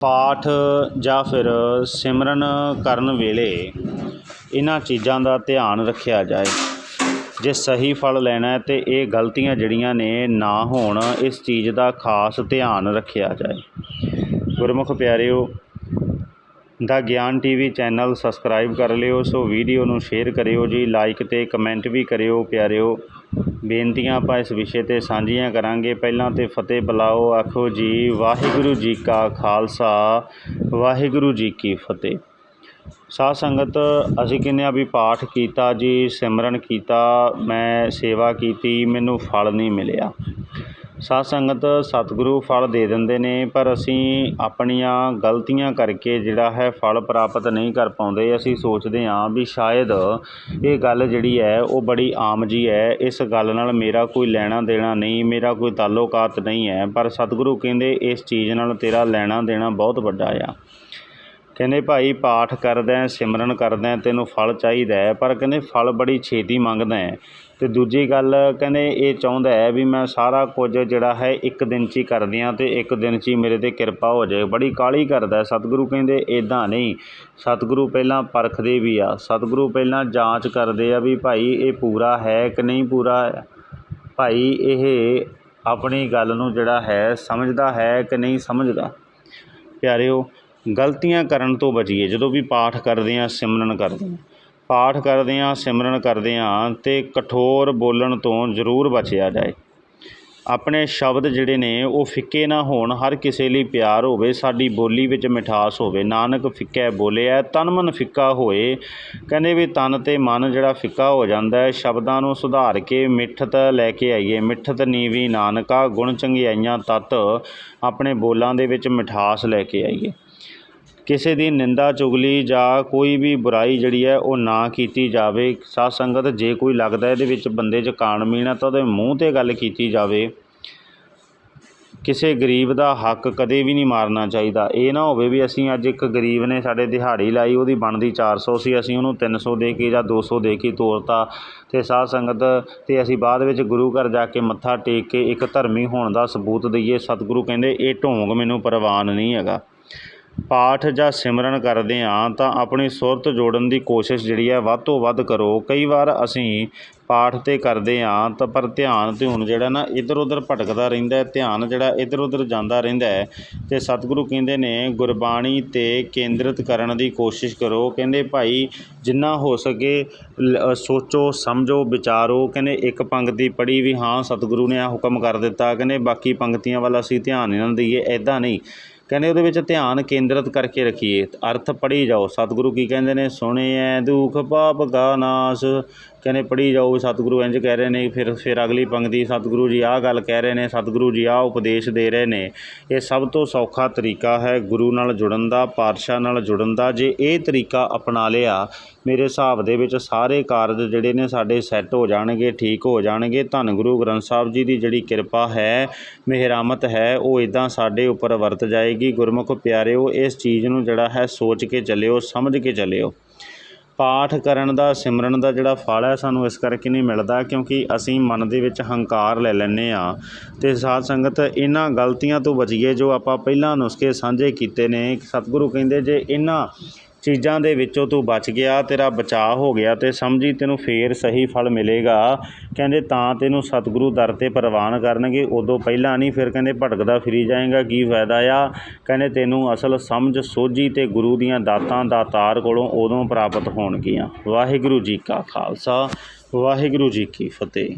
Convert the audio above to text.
ਪਾਠ ਜਾਂ ਫਿਰ ਸਿਮਰਨ ਕਰਨ ਵੇਲੇ ਇਹਨਾਂ ਚੀਜ਼ਾਂ ਦਾ ਧਿਆਨ ਰੱਖਿਆ ਜਾਏ। ਜੇ ਸਹੀ ਫਲ ਲੈਣਾ ਤਾਂ ਇਹ ਗਲਤੀਆਂ ਜਿਹੜੀਆਂ ਨੇ ਨਾ ਹੋਣ, ਇਸ ਚੀਜ਼ ਦਾ ਖਾਸ ਧਿਆਨ ਰੱਖਿਆ ਜਾਏ। ਗੁਰਮੁਖ ਪਿਆਰਿਓ, ਦਾ ਗਿਆਨ ਟੀਵੀ ਚੈਨਲ ਸਬਸਕ੍ਰਾਈਬ ਕਰ ਲਿਓ, ਸੋ ਵੀਡੀਓ ਨੂੰ ਸ਼ੇਅਰ ਕਰਿਓ ਜੀ, ਲਾਈਕ ਤੇ ਕਮੈਂਟ ਵੀ ਕਰਿਓ ਪਿਆਰਿਓ। ਬੇਨਤੀਆਂ ਆਪਾਂ ਇਸ ਵਿਸ਼ੇ ਤੇ ਸਾਂਝੀਆਂ ਕਰਾਂਗੇ। ਪਹਿਲਾਂ ਤਾਂ ਫਤਿਹ ਬੁਲਾਓ, ਆਖੋ ਜੀ, ਵਾਹਿਗੁਰੂ ਜੀ ਕਾ ਖਾਲਸਾ, ਵਾਹਿਗੁਰੂ ਜੀ ਕੀ ਫਤਿਹ। ਸਾਧ ਸੰਗਤ, ਅਸੀਂ ਕਹਿੰਦੇ ਆ ਵੀ ਪਾਠ ਕੀਤਾ ਜੀ, ਸਿਮਰਨ ਕੀਤਾ, ਮੈਂ ਸੇਵਾ ਕੀਤੀ, ਮੈਨੂੰ ਫਲ ਨਹੀਂ ਮਿਲਿਆ। ਸਾਧ ਸੰਗਤ ਸਤਿਗੁਰੂ ਫਲ ਦੇ ਦਿੰਦੇ ਨੇ, ਪਰ ਅਸੀਂ ਆਪਣੀਆਂ ਗਲਤੀਆਂ ਕਰਕੇ ਜਿਹੜਾ ਹੈ ਫਲ ਪ੍ਰਾਪਤ ਨਹੀਂ ਕਰ ਪਾਉਂਦੇ। ਅਸੀਂ ਸੋਚਦੇ ਹਾਂ ਵੀ ਸ਼ਾਇਦ ਇਹ ਗੱਲ ਜਿਹੜੀ ਹੈ, ਉਹ ਬੜੀ ਆਮ ਜੀ ਹੈ। ਇਸ ਗੱਲ ਨਾਲ ਮੇਰਾ ਕੋਈ ਲੈਣਾ ਦੇਣਾ ਨਹੀਂ, ਮੇਰਾ ਕੋਈ ਤਾਲੁਕਾਤ ਨਹੀਂ ਹੈ, ਪਰ ਸਤਿਗੁਰੂ ਕਹਿੰਦੇ ਇਸ ਚੀਜ਼ ਨਾਲ ਤੇਰਾ ਲੈਣਾ ਦੇਣਾ ਬਹੁਤ ਵੱਡਾ ਆ। ਕਹਿੰਦੇ ਭਾਈ ਪਾਠ ਕਰਦਾ ਸਿਮਰਨ ਕਰਦਾ ਤੈਨੂੰ ਫਲ ਚਾਹੀਦਾ ਹੈ, ਪਰ ਕਹਿੰਦੇ ਫਲ ਬੜੀ ਛੇਤੀ ਮੰਗਦਾ ਹੈ। ਤੇ ਦੂਜੀ ਗੱਲ ਕਹਿੰਦੇ ਇਹ ਚਾਹੁੰਦਾ ਹੈ ਵੀ ਮੈਂ ਸਾਰਾ ਕੁਝ ਜਿਹੜਾ ਹੈ ਇੱਕ ਦਿਨ 'ਚ ਹੀ ਕਰਦਿਆਂ ਅਤੇ ਇੱਕ ਦਿਨ 'ਚ ਹੀ ਮੇਰੇ ਤੇ ਕਿਰਪਾ ਹੋ ਜਾਏ। ਬੜੀ ਕਾਹਲੀ ਕਰਦਾ ਸਤਿਗੁਰੂ ਕਹਿੰਦੇ ਇੱਦਾਂ ਨਹੀਂ। ਸਤਿਗੁਰੂ ਪਹਿਲਾਂ ਪਰਖਦੇ ਵੀ ਆ। ਸਤਿਗੁਰੂ ਪਹਿਲਾਂ ਜਾਂਚ ਕਰਦੇ ਆ ਵੀ ਭਾਈ ਇਹ ਪੂਰਾ ਹੈ ਕਿ ਨਹੀਂ ਪੂਰਾ। ਹੈ ਭਾਈ ਇਹ ਆਪਣੀ ਗੱਲ ਨੂੰ ਜਿਹੜਾ ਹੈ ਸਮਝਦਾ ਹੈ ਕਿ ਨਹੀਂ ਸਮਝਦਾ? ਪਿਆਰਿਓ ਗਲਤੀਆਂ ਕਰਨ ਤੋਂ ਬਚੀਏ। ਜਦੋਂ ਵੀ ਪਾਠ ਕਰਦੇ ਹਾਂ, ਸਿਮਰਨ ਕਰਦੇ ਹਾਂ। ਪਾਠ ਕਰਦੇ ਹਾਂ, ਸਿਮਰਨ ਕਰਦੇ ਹਾਂ ਤੇ ਕਠੋਰ ਬੋਲਣ ਤੋਂ ਜ਼ਰੂਰ ਬਚਿਆ ਜਾਏ। ਆਪਣੇ ਸ਼ਬਦ ਜਿਹੜੇ ਨੇ, ਉਹ ਫਿੱਕੇ ਨਾ ਹੋਣ, ਹਰ ਕਿਸੇ ਲਈ ਪਿਆਰ ਹੋਵੇ, ਸਾਡੀ ਬੋਲੀ ਵਿੱਚ ਮਿਠਾਸ ਹੋਵੇ। ਨਾਨਕ ਫਿੱਕਾ ਬੋਲਿਆ ਤਨ ਮਨ ਫਿੱਕਾ ਹੋਏ। ਕਹਿੰਦੇ ਵੀ ਤਨ ਤੇ ਮਨ ਜਿਹੜਾ ਫਿੱਕਾ ਹੋ ਜਾਂਦਾ ਹੈ, ਸ਼ਬਦਾਂ ਨੂੰ ਸੁਧਾਰ ਕੇ ਮਿੱਠਤ ਲੈ ਕੇ ਆਈਏ। ਮਿੱਠਤ ਨੀਵੀ ਨਾਨਕਾ, ਗੁਣ ਚੰਗਿਆਈਆਂ ਤਤ ਆਪਣੇ ਬੋਲਾਂ ਦੇ ਵਿੱਚ ਮਿਠਾਸ ਲੈ ਕੇ ਆਈਏ। ਕਿਸੇ ਦੀ ਨਿੰਦਾ, ਚੁਗਲੀ ਜਾਂ ਕੋਈ ਵੀ ਬੁਰਾਈ ਜਿਹੜੀ ਹੈ ਉਹ ਨਾ ਕੀਤੀ ਜਾਵੇ। ਸਾਧ ਸੰਗਤ, ਜੇ ਕੋਈ ਲੱਗਦਾ ਇਹਦੇ ਵਿੱਚ ਬੰਦੇ 'ਚ ਕਾਣ ਕਾਣਮੀਣ ਹੈ ਤਾਂ ਉਹਦੇ ਮੂੰਹ ਤੇ ਗੱਲ ਕੀਤੀ ਜਾਵੇ। ਕਿਸੇ ਗਰੀਬ ਦਾ ਹੱਕ ਕਦੇ ਵੀ ਨਹੀਂ ਮਾਰਨਾ ਚਾਹੀਦਾ। ਇਹ ਨਾ ਹੋਵੇ ਵੀ ਅਸੀਂ ਅੱਜ ਇੱਕ ਗਰੀਬ ਨੇ ਸਾਡੇ ਦਿਹਾੜੀ ਲਾਈ, ਉਹਦੀ ਬਣਦੀ 400 ਸੀ ਅਸੀਂ ਉਹਨੂੰ 300 ਦੇ ਕੇ ਜਾਂ 200 ਦੇ ਕੇ ਤੋਰਤਾ ਤੇ ਸਾਧ ਸੰਗਤ ਤੇ ਅਸੀਂ ਬਾਅਦ ਵਿੱਚ ਗੁਰੂ ਘਰ ਜਾ ਕੇ ਮੱਥਾ ਟੇਕ ਕੇ ਇੱਕ ਧਰਮੀ ਹੋਣ ਦਾ ਸਬੂਤ ਦਈਏ। ਸਤਿਗੁਰੂ ਕਹਿੰਦੇ, ਇਹ ਢੋਂਗ ਮੈਨੂੰ ਪ੍ਰਵਾਨ ਨਹੀਂ ਹੈਗਾ। ਪਾਠ ਜਾਂ ਸਿਮਰਨ ਕਰਦੇ ਹਾਂ ਤਾਂ ਆਪਣੀ ਸੁਰਤ ਜੋੜਨ ਦੀ ਕੋਸ਼ਿਸ਼ ਜਿਹੜੀ ਹੈ ਵੱਧ ਤੋਂ ਵੱਧ ਕਰੋ। ਕਈ ਵਾਰ ਅਸੀਂ ਪਾਠ ਤੇ ਕਰਦੇ ਹਾਂ ਤਾਂ ਪਰ ਧਿਆਨ ਧਿਉਨ ਜਿਹੜਾ ਨਾ ਇੱਧਰ ਉੱਧਰ ਭਟਕਦਾ ਰਹਿੰਦਾ ਧਿਆਨ ਜਿਹੜਾ ਇੱਧਰ ਉੱਧਰ ਜਾਂਦਾ ਰਹਿੰਦਾ ਅਤੇ ਸਤਿਗੁਰੂ ਕਹਿੰਦੇ ਨੇ ਗੁਰਬਾਣੀ ਤੇ ਕੇਂਦਰਿਤ ਕਰਨ ਦੀ ਕੋਸ਼ਿਸ਼ ਕਰੋ। ਕਹਿੰਦੇ ਭਾਈ ਜਿੰਨਾ ਹੋ ਸਕੇ ਸੋਚੋ, ਸਮਝੋ, ਵਿਚਾਰੋ। ਕਹਿੰਦੇ ਇੱਕ ਪੰਗਤੀ ਪੜ੍ਹੀ ਵੀ ਹਾਂ ਸਤਿਗੁਰੂ ਨੇ ਆ ਹੁਕਮ ਕਰ ਦਿੱਤਾ। ਕਹਿੰਦੇ ਬਾਕੀ ਪੰਗਤੀਆਂ ਵੱਲ ਅਸੀਂ ਧਿਆਨ ਨਹੀਂ ਨਾ ਦਈਏ ਇੱਦਾਂ ਨਹੀਂ। ਕਹਿੰਦੇ ਉਹਦੇ ਵਿੱਚ ਧਿਆਨ ਕੇਂਦਰਿਤ ਕਰਕੇ ਰੱਖੀਏ। ਅਰਥ ਪੜ੍ਹੀ ਜਾਓ। ਸਤਿਗੁਰੂ ਕੀ ਕਹਿੰਦੇ ਨੇ, ਸੁਣਿਐ ਦੁਖ ਪਾਪ ਕਾ ਨਾਸ। ਕਹਿੰਦੇ ਪੜ੍ਹੀ ਜਾਓ, ਸਤਿਗੁਰੂ ਇੰਜ ਕਹਿ ਰਹੇ ਨੇ, ਫਿਰ ਫਿਰ ਅਗਲੀ ਪੰਕਤੀ ਸਤਿਗੁਰੂ ਜੀ ਆਹ ਗੱਲ ਕਹਿ ਰਹੇ ਨੇ, ਸਤਿਗੁਰੂ ਜੀ ਆਹ ਉਪਦੇਸ਼ ਦੇ ਰਹੇ ਨੇ। ਇਹ ਸਭ ਤੋਂ ਸੌਖਾ ਤਰੀਕਾ ਹੈ ਗੁਰੂ ਨਾਲ ਜੁੜਨ ਦਾ, ਪਾਤਸ਼ਾਹ ਨਾਲ ਜੁੜਨ ਦਾ। ਜੇ ਇਹ ਤਰੀਕਾ ਅਪਣਾ ਲਿਆ, ਮੇਰੇ ਹਿਸਾਬ ਦੇ ਵਿੱਚ ਸਾਰੇ ਕਾਰਜ ਜਿਹੜੇ ਨੇ ਸਾਡੇ ਸੈੱਟ ਹੋ ਜਾਣਗੇ, ਠੀਕ ਹੋ ਜਾਣਗੇ। ਧੰਨ ਗੁਰੂ ਗ੍ਰੰਥ ਸਾਹਿਬ ਜੀ ਦੀ ਜਿਹੜੀ ਕਿਰਪਾ ਹੈ, ਮਿਹਰਾਮਤ ਹੈ, ਉਹ ਇਦਾਂ ਸਾਡੇ ਉੱਪਰ ਵਰਤ ਜਾਏਗੀ। ਗੁਰਮੁਖ ਪਿਆਰਿਓ, ਇਸ ਚੀਜ਼ ਨੂੰ ਜਿਹੜਾ ਹੈ ਸੋਚ ਕੇ ਚੱਲਿਓ, ਸਮਝ ਕੇ ਚੱਲਿਓ। ਪਾਠ ਕਰਨ ਦਾ, ਸਿਮਰਨ ਦਾ ਜਿਹੜਾ ਫਲ ਹੈ ਸਾਨੂੰ ਇਸ ਕਰਕੇ ਨਹੀਂ ਮਿਲਦਾ ਕਿਉਂਕਿ ਅਸੀਂ ਮਨ ਦੇ ਵਿੱਚ ਹੰਕਾਰ ਲੈ ਲੈਂਦੇ ਆ ਤੇ ਸਾਧ ਸੰਗਤ, ਇਹਨਾਂ ਗਲਤੀਆਂ ਤੋਂ ਬਚੀਏ ਜੋ ਆਪਾਂ ਪਹਿਲਾਂ ਨੁਸਖੇ ਸਾਂਝੇ ਕੀਤੇ ਨੇ। ਸਤਿਗੁਰੂ ਕਹਿੰਦੇ, ਜੇ ਇਹਨਾਂ ਚੀਜ਼ਾਂ ਦੇ ਵਿੱਚੋਂ ਤੂੰ ਬਚ ਗਿਆ, ਤੇਰਾ ਬਚਾਅ ਹੋ ਗਿਆ ਤੇ ਸਮਝੀ ਤੈਨੂੰ ਫੇਰ ਸਹੀ ਫਲ ਮਿਲੇਗਾ। ਕਹਿੰਦੇ ਤਾਂ ਤੈਨੂੰ ਸਤਿਗੁਰੂ ਦਰ ਤੇ ਪ੍ਰਵਾਨ ਕਰਨਗੇ, ਉਦੋਂ ਪਹਿਲਾਂ ਨਹੀਂ, ਫਿਰ ਕਹਿੰਦੇ ਭਟਕਦਾ ਫਿਰੀ ਜਾਏਗਾ, ਕੀ ਫਾਇਦਾ ਆ? ਕਹਿੰਦੇ ਤੈਨੂੰ ਅਸਲ ਸਮਝ, ਸੋਝੀ ਤੇ ਗੁਰੂ ਦੀਆਂ ਦਾਤਾਂ ਦਾਤਾਰ ਕੋਲੋਂ ਉਦੋਂ ਪ੍ਰਾਪਤ ਹੋਣਗੀਆਂ। ਵਾਹਿਗੁਰੂ ਜੀ ਕਾ ਖਾਲਸਾ, ਵਾਹਿਗੁਰੂ ਜੀ ਕੀ ਫਤਿਹ।